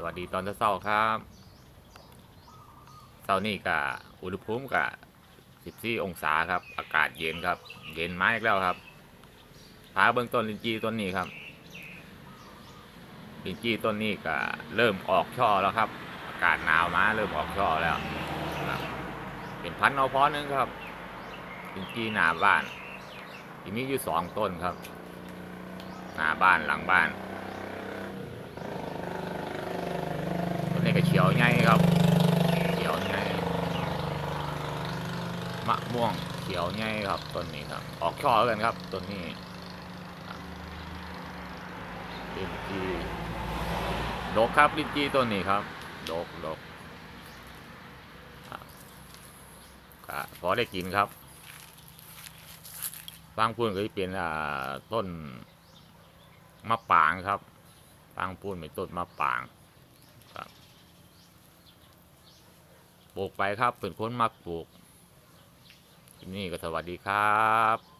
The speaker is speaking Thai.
สวัสดีตอนเช้าครับเช้านี้กะอุณหภูมิกะ14 องศาครับ อากาศเย็นครับ เย็นมากแล้วครับพาเบื้องต้นลินจีต้นนี้ครับลินจีต้นนี้ก็เริ่มออกช่อแล้วครับ อากาศหนาวมาเริ่มออกช่อแล้วเป็นพันธุ์เอาพอนึงครับลินจีหน้าบ้านที่มีอยู่สองต้นครับ หน้าบ้านหลังบ้าน นนี้ก็เขียวใหญ่ครับเขียวใหญ่มะม่วงเขียวใหญ่ครับต้นนี้ครับ ออกช่อกันครับต้นนี้ลินจีดกครับลินจีต้นนี้ครับดกดกครับก็พอได้กินครับฟางพูนก็จะเป็นต้นมะปางครับฟางพูนเป็นต้นมะปาง ปลูกไปครับเป็นคนมักปลูกนี่ก็สวัสดีครับ